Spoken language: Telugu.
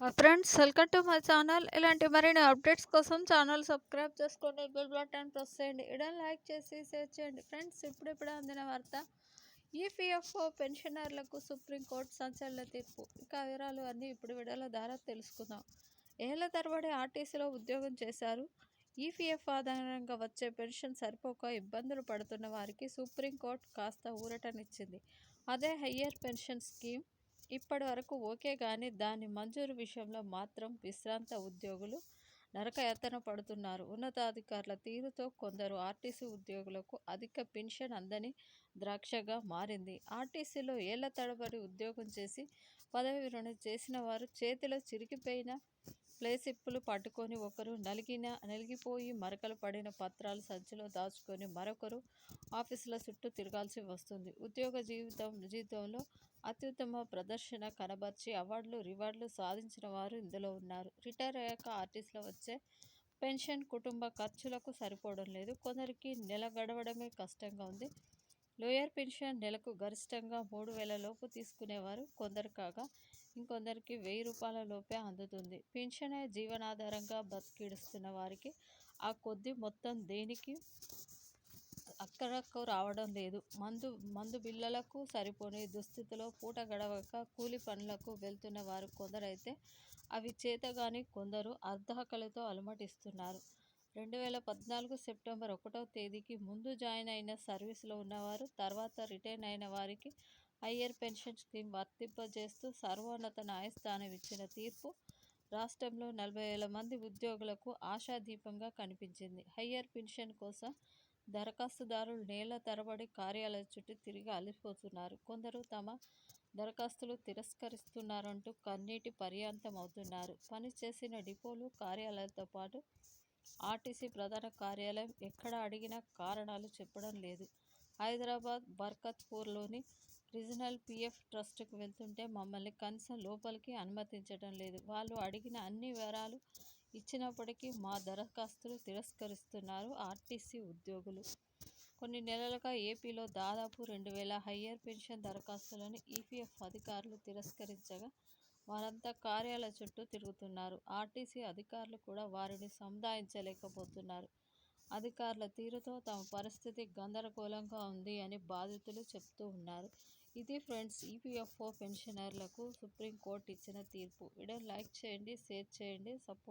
Friends welcome to my channel. ఇలాంటి మరిన్ని అప్డేట్స్ కోసం ఛానల్ సబ్స్క్రైబ్ చేసుకోండి. బెల్ బటన్ ప్రెస్ చేయండి. ఇడన్ లైక్ చేసి షేర్ చేయండి. ఫ్రెండ్స్ ఇప్పుడిప్పుడు అందిన వార్త. ఈపీఎఫ్ఓ పెన్షనర్లకు సుప్రీంకోర్టు సంచలన తీర్పు. ఇంకా వివరాలు అన్నీ ఇప్పుడు విడల ద్వారా తెలుసుకుందాం. ఏళ్ళ తరబడి ఆర్టీసీలో ఉద్యోగం చేశారు. ఈపీఎఫ్ ఆధారంగా వచ్చే పెన్షన్ సరిపోక ఇబ్బందులు పడుతున్న వారికి సుప్రీంకోర్టు కాస్త ఊరటనిచ్చింది. అదే హయ్యర్ పెన్షన్ స్కీమ్ ఇప్పటి వరకు ఓకే కానీ దాని మంజూరు విషయంలో మాత్రం విశ్రాంత ఉద్యోగులు నరకయాతన పడుతున్నారు. ఉన్నతాధికారుల తీరుతో కొందరు ఆర్టీసీ ఉద్యోగులకు అధిక పెన్షన్ అందని ద్రాక్షగా మారింది. ఆర్టీసీలో ఏళ్ళ తడబడి ఉద్యోగం చేసి పదవి విరమణ చేసిన వారు చేతిలో చిరిగిపోయిన ప్లేసిప్పులు పట్టుకొని ఒకరు నలిగిన నలిగిపోయి మరకలు పడిన పత్రాలు సంచిలో దాచుకొని మరొకరు ఆఫీసుల చుట్టూ తిరగాల్సి వస్తుంది. ఉద్యోగ జీవితం జీవితంలో అత్యుత్తమ ప్రదర్శన కనబర్చి అవార్డులు రివార్డులు సాధించిన వారు ఇందులో ఉన్నారు. రిటైర్ అయ్యాక ఆర్టిస్టులు వచ్చే పెన్షన్ కుటుంబ ఖర్చులకు సరిపోవడం లేదు. కొందరికి నెల గడవడమే కష్టంగా ఉంది. లోయర్ పెన్షన్ నెలకు గరిష్టంగా మూడు వేల లోపు తీసుకునేవారు. కొందరు కాగా ఇంకొందరికి వెయ్యి రూపాయల లోపే అందుతుంది. పెన్షనే జీవనాధారంగా బతికిడుస్తున్న వారికి ఆ కొద్ది మొత్తం దేనికి? అక్కడకు రావడం లేదు. మందు మందు బిళ్ళలకు సరిపోని దుస్థితిలో పూట గడవక కూలి పనులకు వెళ్తున్న వారు కొందరైతే అవి చేతగాని కొందరు అర్ధాకలితో అలమటిస్తున్నారు. రెండు వేల పద్నాలుగు సెప్టెంబర్ ఒకటవ తేదీకి ముందు జాయిన్ అయిన సర్వీసులో ఉన్నవారు తర్వాత రిటైర్ అయిన వారికి హయ్యర్ పెన్షన్ స్కీమ్ వర్తింపజేస్తూ సర్వోన్నత న్యాయస్థానం ఇచ్చిన తీర్పు రాష్ట్రంలో నలభై వేల మంది ఉద్యోగులకు ఆశాదీపంగా కనిపించింది. హయ్యర్ పెన్షన్ కోసం దరఖాస్తుదారులు నేల తరబడి కార్యాలయ చుట్టూ తిరిగి అలిసిపోతున్నారు. కొందరు తమ దరఖాస్తులు తిరస్కరిస్తున్నారంటూ కన్నీటి పర్యాంతం అవుతున్నారు. పనిచేసిన డిపోలు కార్యాలయాలతో పాటు ఆర్టీసీ ప్రధాన కార్యాలయం ఎక్కడ అడిగినా కారణాలు చెప్పడం లేదు. హైదరాబాద్ బర్కత్పూర్లోని రీజనల్ పీఎఫ్ ట్రస్ట్కు వెళ్తుంటే మమ్మల్ని కనీసం లోపలికి అనుమతించడం లేదు. వాళ్ళు అడిగిన అన్ని వివరాలు ఇచ్చినప్పటికీ మా దరఖాస్తులు తిరస్కరిస్తున్నారు ఆర్టీసీ ఉద్యోగులు. కొన్ని నెలలుగా ఏపీలో దాదాపు రెండు వేల హయ్యర్ పెన్షన్ దరఖాస్తులను ఈపీఎఫ్ అధికారులు తిరస్కరించగా వారంతా కార్యాలయ చుట్టూ తిరుగుతున్నారు. ఆర్టీసీ అధికారులు కూడా వారిని సముదాయించలేకపోతున్నారు. అధికారుల తీరుతో తమ పరిస్థితి గందరగోళంగా ఉంది అని బాధితులు చెప్తూ ఉన్నారు. ఇది ఫ్రెండ్స్ ఈపీఎఫ్ఓ పెన్షనర్లకు సుప్రీంకోర్టు ఇచ్చిన తీర్పు. వీడియో లైక్ చేయండి షేర్ చేయండి సపోర్ట్